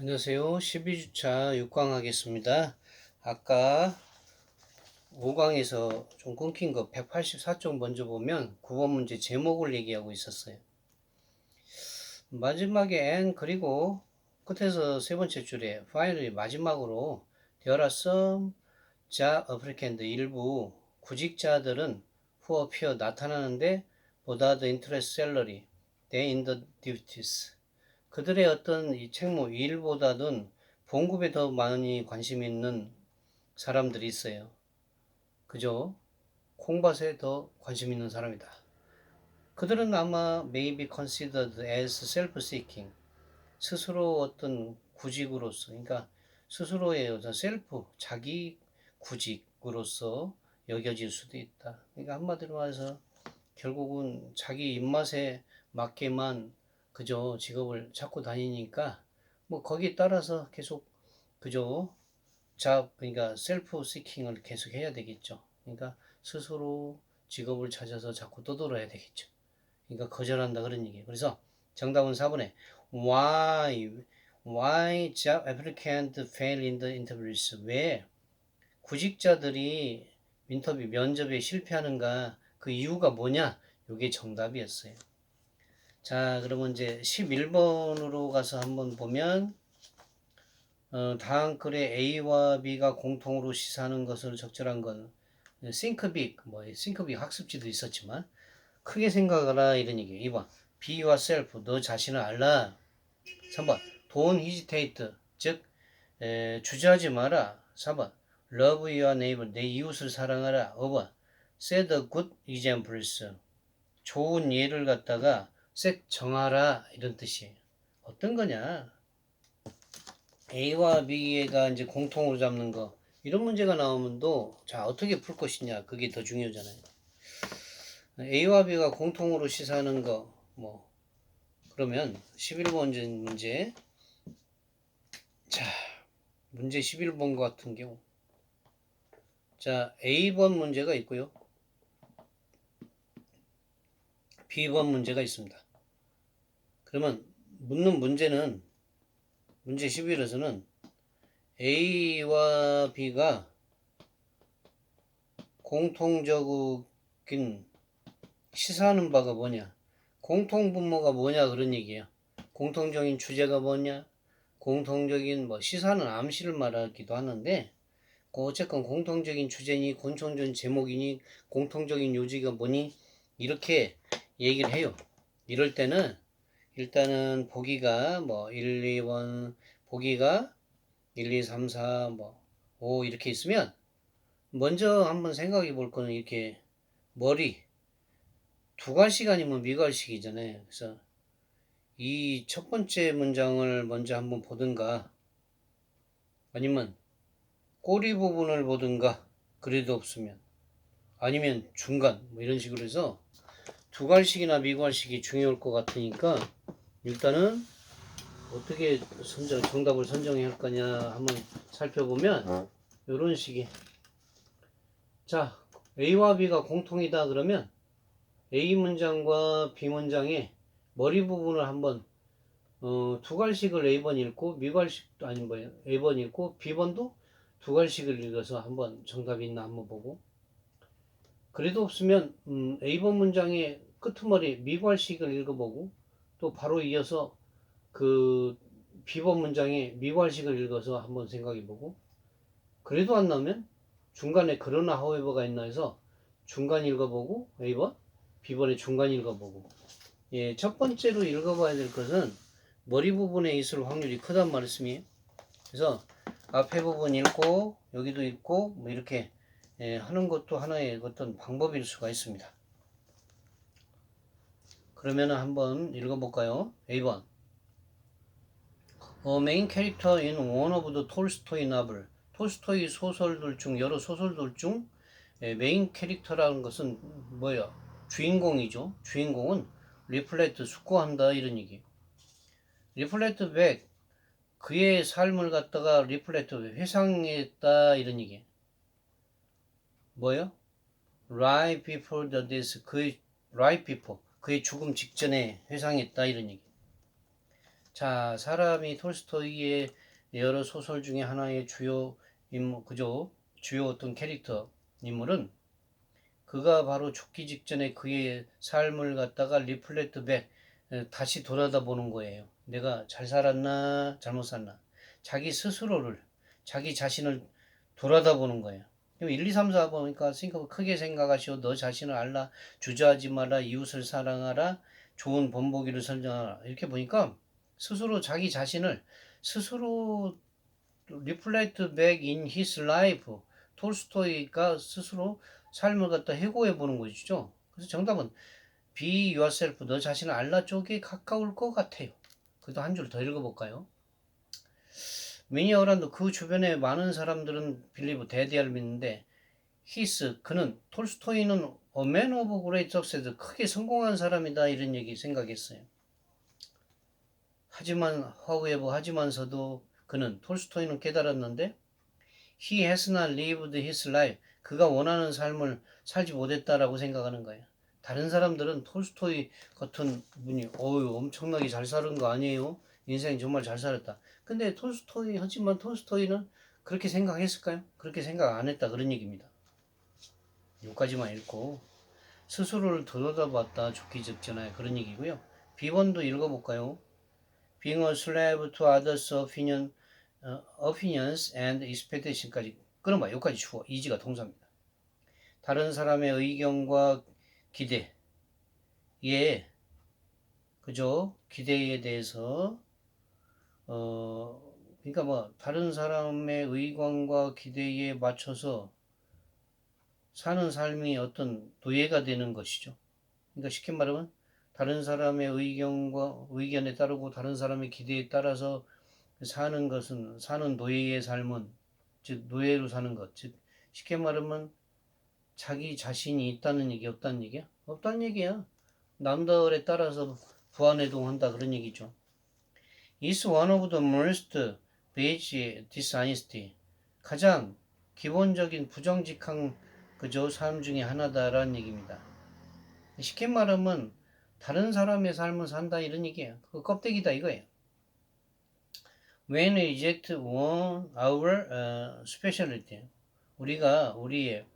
안녕하세요. 12주차 6강 하겠습니다. 아까 5강에서 좀 끊긴 거 184쪽 먼저 보면 9번 문제 제목을 얘기하고 있었어요. 마지막에 n 그리고 끝에서 세 번째 줄에 파일이 마지막으로 There are some job applicant 일부 구직자들은 appear 나타나는데 보다 the interest salary than in the duties 그들의 어떤 이 책무 일보다는 봉급에 더 많이 관심 있는 사람들이 있어요. 그죠? 콩밭에 더 관심 있는 사람이다. 그들은 아마 may be considered as self-seeking. 스스로 어떤 구직으로서, 그러니까 스스로의 어떤 셀프, 자기 구직으로서 여겨질 수도 있다. 그러니까 한마디로 말해서 결국은 자기 입맛에 맞게만 그저 직업을 찾고 다니니까 뭐 거기에 따라서 계속 그저 자 그러니까 셀프 시킹을 계속 해야 되겠죠. 그러니까 스스로 직업을 찾아서 자꾸 떠돌아야 되겠죠. 그러니까 거절한다 그런 얘기예요. 그래서 정답은 4번에 why why job applicant fail in the interviews 왜 구직자들이 인터뷰 면접에 실패하는가 그 이유가 뭐냐 이게 정답이었어요. 자, 그러면 이제 11번으로 가서 한번 보면, 어, 다음 글에 A와 B가 공통으로 시사하는 것을 적절한 건, 싱크빅, 뭐, 싱크빅 학습지도 있었지만, 크게 생각하라, 이런 얘기예요. 2번, be yourself, 너 자신을 알라. 3번, don't hesitate, 즉, 에, 주저하지 마라. 4번, love your neighbor, 내 이웃을 사랑하라. 5번, set good examples, 좋은 예를 갖다가 색 정하라 이런 뜻이에요. 어떤 거냐? A와 B가 이제 공통으로 잡는 거 이런 문제가 나오면도 자 어떻게 풀 것이냐 그게 더 중요하잖아요. A와 B가 공통으로 시사하는 거 뭐 그러면 11번 문제 자 문제 11번 같은 경우 자 A번 문제가 있고요. B번 문제가 있습니다. 그러면 묻는 문제는 문제 11에서는 A와 B가 공통적인 시사하는 바가 뭐냐? 공통분모가 뭐냐 그런 얘기예요. 공통적인 주제가 뭐냐? 공통적인 뭐 시사는 암시를 말하기도 하는데 그 어쨌건 공통적인 주제니 공통적인 제목이니 공통적인 요지가 뭐니 이렇게 얘기를 해요. 이럴 때는 일단은 보기가 뭐 1, 2번 보기가 1, 2, 3, 4, 뭐 5 이렇게 있으면 먼저 한번 생각해 볼 거는 이렇게 머리 두갈식 아니면 미갈식이잖아요. 그래서 이 첫 번째 문장을 먼저 한번 보든가 아니면 꼬리 부분을 보든가 그래도 없으면 아니면 중간 뭐 이런 식으로 해서 두갈식이나 미갈식이 중요할 것 같으니까 일단은 어떻게 선정 정답을 선정해야 할 거냐 한번 살펴보면 이런 식의. 자 A와 B가 공통이다 그러면 A 문장과 B 문장의 머리 부분을 한번 어, 두갈식을 A번 읽고 미갈식도 아닌 뭐예요 A번 읽고 B번도 두갈식을 읽어서 한번 정답이 있나 한번 보고 그래도 없으면 음, A번 문장의 끄트머리 미괄식을 읽어보고 또 바로 이어서 그 B번 문장의 미괄식을 읽어서 한번 생각해보고 그래도 안 나오면 중간에 그러나 하웨버가 있나 해서 중간 읽어보고 A번 B번에 중간 읽어보고 예, 첫 번째로 읽어봐야 될 것은 머리 부분에 있을 확률이 크단 말씀이에요. 그래서 앞에 부분 읽고 여기도 읽고 뭐 이렇게 예, 하는 것도 하나의 어떤 방법일 수가 있습니다. 그러면 한번 읽어볼까요? A번 A main character in one of the Tolstoy novel 톨스토이 소설들 중 여러 소설들 중 메인 캐릭터라는 것은 뭐야? 주인공이죠. 주인공은 리플렉트 숙고한다 이런 얘기. 리플렉트 백 그의 삶을 갖다가 리플렉트 회상했다 이런 얘기. 뭐요? Right before the death 그의 right before 그의 죽음 직전에 회상했다 이런 얘기. 자, 사람이 톨스토이의 여러 소설 중에 하나의 주요 인물, 그죠? 주요 어떤 캐릭터 인물은 그가 바로 죽기 직전에 그의 삶을 갖다가 리플렉트 백 다시 돌아다 보는 거예요. 내가 잘 살았나 잘못 살나 자기 스스로를 자기 자신을 돌아다 보는 거예요. 1, 2, 3, 4 보니까 생각 크게 생각하시오. 너 자신을 알라. 주저하지 마라. 이웃을 사랑하라. 좋은 본보기를 선정하라. 이렇게 보니까 스스로 자기 자신을 스스로 reflect back in his life. 톨스토이가 스스로 삶을 갖다 해고해 보는 것이죠. 그래서 정답은 be yourself. 너 자신을 알라 쪽에 가까울 것 같아요. 그래도 한 줄 더 읽어볼까요? 미니 어란도 그 주변에 많은 사람들은 빌리브 대대를 믿는데 히스 그는 톨스토이는 man of great success 크게 성공한 사람이다 이런 얘기 생각했어요. 하지만 however 하지만서도 그는 톨스토이는 깨달았는데 he has not lived his life 그가 원하는 삶을 살지 못했다라고 생각하는 거예요. 다른 사람들은 톨스토이 같은 분이 어유 엄청나게 잘 사는 거 아니에요? 인생 정말 잘 살았다. 근데 톨스토이 하지만 톨스토이는 그렇게 생각했을까요? 그렇게 생각 안 했다 그런 얘기입니다. 여기까지만 읽고 스스로를 들여다봤다 죽기 직전에 그런 얘기고요. 비번도 읽어볼까요? Being a slave to others' opinion, uh, opinions and expectation까지 끊어봐. 여기까지 주어. 이지가 동사입니다. 다른 사람의 의견과 기대, 예, 그죠? 기대에 대해서 어, 그러니까 뭐 다른 사람의 의관과 기대에 맞춰서 사는 삶이 어떤 노예가 되는 것이죠. 그러니까 쉽게 말하면 다른 사람의 의견과 의견에 따르고 다른 사람의 기대에 따라서 사는 것은 사는 노예의 삶은 즉 노예로 사는 것. 즉 쉽게 말하면 자기 자신이 있다는 얘기 없다는 얘기야? 없다는 얘기야. 남들에 따라서 부안해동한다 그런 얘기죠. Is one of the most basic dishonesty. 가장 기본적인 부정직한 그저 삶 중에 하나다라는 얘기입니다. 쉽게 말하면 다른 사람의 삶을 산다 이런 얘기예요. 그 껍데기다 이거예요. When reject one our uh, specialty, 우리가 우리의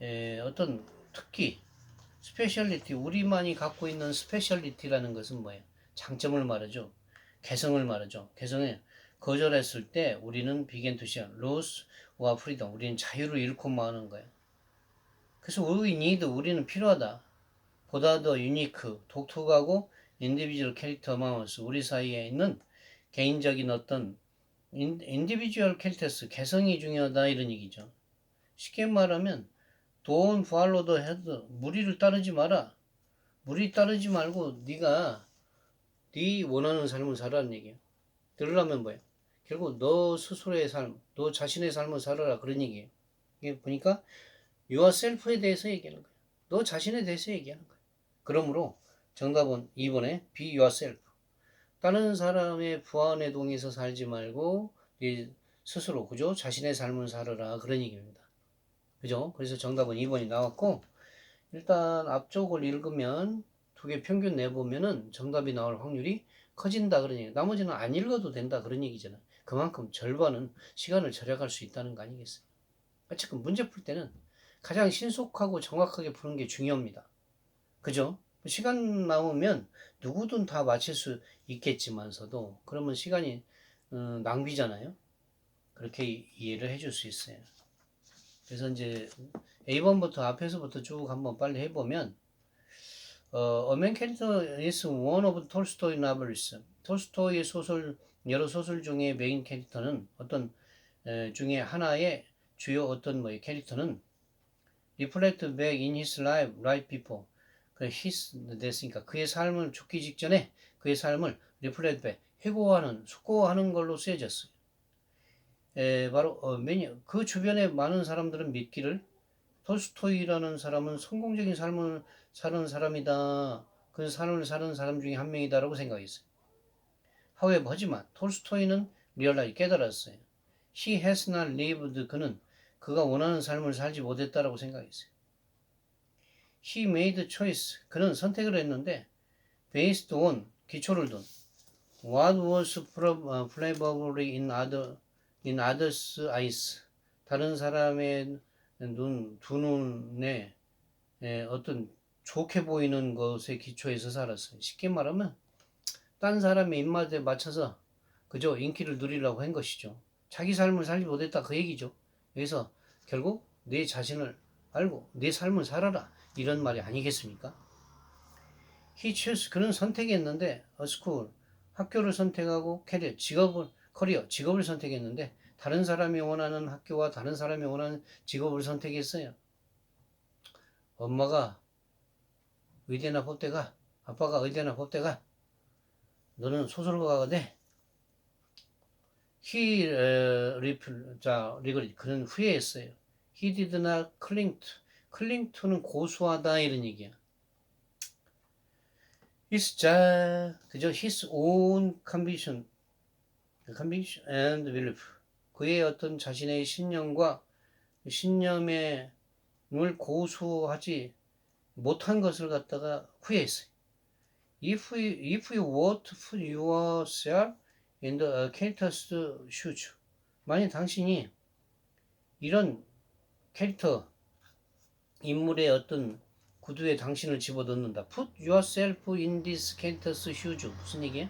에, 어떤 특기, 스페셜리티, 우리만이 갖고 있는 스페셜리티라는 것은 뭐예요? 장점을 말하죠. 개성을 말하죠. 개성에 거절했을 때 우리는 비겐투시안, 로스와 프리덤, 우리는 자유를 잃고 마는 거예요. 그래서 we need, 우리는 필요하다. 보다 더 유니크, 독특하고 인디비주얼 캐릭터 마우스, 우리 사이에 있는 개인적인 어떤 인디비주얼 캐릭터스, 개성이 중요하다 이런 얘기죠. 쉽게 말하면 돈 팔로더 헤드 무리를 따르지 마라. 무리 따르지 말고 네가 네 원하는 삶을 살아라는 얘기예요. 들으려면 뭐예요? 결국 너 스스로의 삶, 너 자신의 삶을 살아라 그런 얘기예요. 이게 보니까 yourself에 대해서 얘기하는 거예요. 너 자신에 대해서 얘기하는 거예요. 그러므로 정답은 2번에 be yourself. 다른 사람의 부안에 동해서 살지 말고 네 스스로 그죠? 자신의 삶을 살아라 그런 얘기입니다. 그죠? 그래서 정답은 2번이 나왔고 일단 앞쪽을 읽으면 두개 평균 내보면은 정답이 나올 확률이 커진다 그런 얘기. 나머지는 안 읽어도 된다 그런 얘기잖아. 그만큼 절반은 시간을 절약할 수 있다는 거 아니겠어요? 어쨌든 문제 풀 때는 가장 신속하고 정확하게 푸는 게 중요합니다. 그죠? 시간 나오면 누구든 다 맞힐 수 있겠지만서도 그러면 시간이 어, 낭비잖아요. 그렇게 이해를 해줄 수 있어요. 그래서 이제 A번부터 앞에서부터 쭉 한번 빨리 해보면 어, A Main Character is one of Tolstoy novels. 톨스토이의 소설 여러 소설 중에 메인 캐릭터는 어떤 에, 중에 하나의 주요 어떤 뭐 캐릭터는 reflect back in his life right before 그 his 됐으니까 그의 삶을 죽기 직전에 그의 삶을 reflect back 회고하는 숙고하는 걸로 쓰여졌어요. 에, 바로 어, 매니, 그 주변에 많은 사람들은 믿기를 톨스토이라는 사람은 성공적인 삶을 사는 사람이다. 그 삶을 사는 사람 중에 한 명이다라고 생각했어요. 하웨버 하지만 톨스토이는 리얼라이 깨달았어요. He has not lived 그는 그가 원하는 삶을 살지 못했다라고 생각했어요. He made choice 그는 선택을 했는데 based on 기초를 둔 What was 어, favorably in other in others' eyes? 다른 사람의 눈, 두 눈에 예, 어떤 좋게 보이는 것에 기초해서 살았어요. 쉽게 말하면 딴 사람의 입맛에 맞춰서 그저 인기를 누리려고 한 것이죠. 자기 삶을 살지 못했다 그 얘기죠. 그래서 결국 내 자신을 알고 내 삶을 살아라 이런 말이 아니겠습니까? He chose 그는 선택했는데 school 학교를 선택하고 캐리어 직업을 커리어 직업을 선택했는데 다른 사람이 원하는 학교와 다른 사람이 원하는 직업을 선택했어요. 엄마가 의대나 법대가 아빠가 의대나 법대가 너는 소설가가 돼. He 어, 리플 자 리그리 그는 후회했어요. To cling to는 고수하다 이런 얘기야. His 자 그저 his own conviction conviction and belief 그의 어떤 자신의 신념과 신념의 을 고수하지 못한 것을 갖다가 후회했어요. If you, if you put yourself in the character's shoes, 만약 당신이 이런 캐릭터 인물의 어떤 구두에 당신을 집어넣는다. Put yourself in this character's shoes. 무슨 얘기야?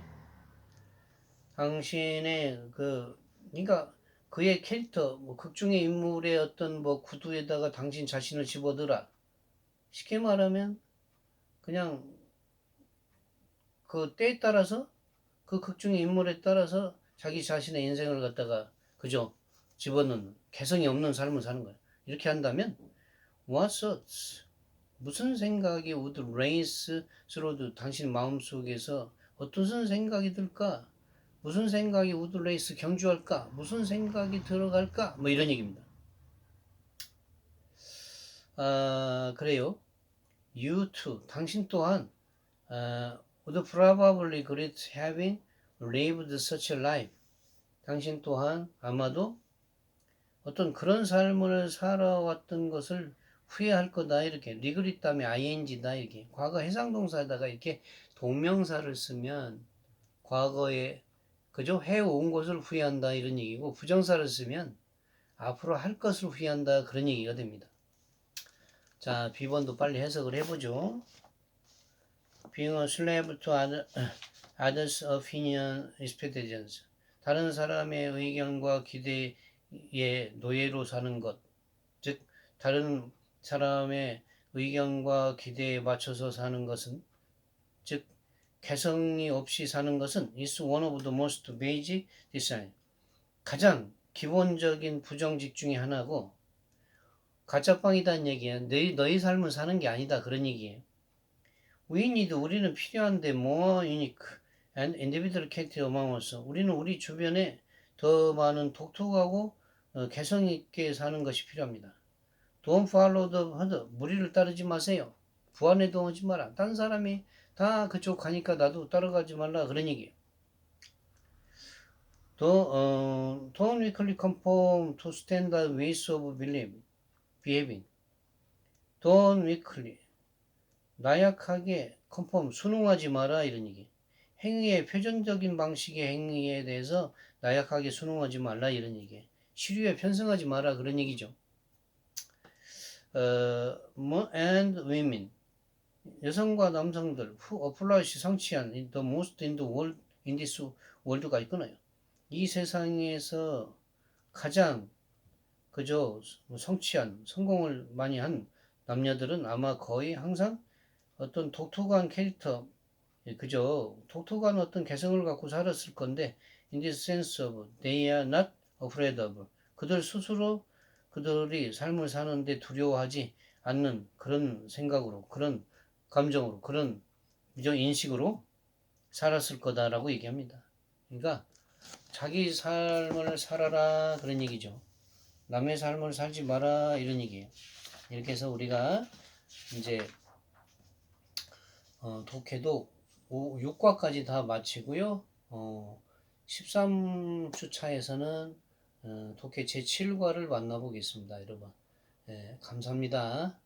당신의 그 그러니까 그의 캐릭터 뭐 극중의 인물의 어떤 뭐 구두에다가 당신 자신을 집어넣으라. 쉽게 말하면 그냥 그 때에 따라서 그 극중의 인물에 따라서 자기 자신의 인생을 갖다가 그저 집어넣는 개성이 없는 삶을 사는 거예요. 이렇게 한다면 what thoughts 무슨 생각이 would race through 당신 마음속에서 어떤 생각이 들까? 무슨 생각이 race 경주할까? 무슨 생각이 들어갈까? 뭐 이런 얘기입니다. 아, 그래요. You too. 당신 또한 아, would probably regret having lived such a life. 당신 또한 아마도 어떤 그런 삶을 살아왔던 것을 후회할 거다 이렇게 리그릿 다음에 ing다 이렇게 과거 해상동사에다가 이렇게 동명사를 쓰면 과거에 그저 해온 것을 후회한다 이런 얘기고 부정사를 쓰면 앞으로 할 것을 후회한다 그런 얘기가 됩니다. 자 B번도 빨리 해석을 해보죠. Being a slave to other, others' opinion expectations 다른 사람의 의견과 기대에 노예로 사는 것, 즉 다른 사람의 의견과 기대에 맞춰서 사는 것은 즉 개성이 없이 사는 것은 is one of the most basic design 가장 기본적인 부정직 중의 하나고 가짜빵이다는 얘기야. 너희, 너희 삶을 사는 게 아니다. 그런 얘기예요. We need, 우리는 필요한데 more unique and individual character among us. 우리는 우리 주변에 더 많은 독특하고 어, 개성 있게 사는 것이 필요합니다. Don't follow the herd. 무리를 따르지 마세요. 부안에 동하지 마라. 딴 사람이 다 그쪽 가니까 나도 따라가지 말라. 그런 얘기예요. 더, 어, don't weakly conform to standard ways of behaving. don't weakly. 나약하게 conform, 순응하지 마라. 이런 얘기. 행위의 표준적인 방식의 행위에 대해서 나약하게 순응하지 말라. 이런 얘기. 시류에 편승하지 마라. 그런 얘기죠. 어, 뭐, and women. 여성과 남성들 who apply 성취한 in the most in the world in this world까지 끊어요. 이 세상에서 가장 그저 성취한 성공을 많이 한 남녀들은 아마 거의 항상 어떤 독특한 캐릭터 그저 독특한 어떤 개성을 갖고 살았을 건데 in this sense of they are not afraid of 그들 스스로 그들이 삶을 사는데 두려워하지 않는 그런 생각으로 그런 감정으로 그런 인식으로 살았을 거다라고 얘기합니다. 그러니까 자기 삶을 살아라 그런 얘기죠. 남의 삶을 살지 마라 이런 얘기예요. 이렇게 해서 우리가 이제 어, 독해도 6과까지 다 마치고요. 어, 13주 차에서는 어, 독해 제7과를 만나보겠습니다, 여러분. 네, 감사합니다.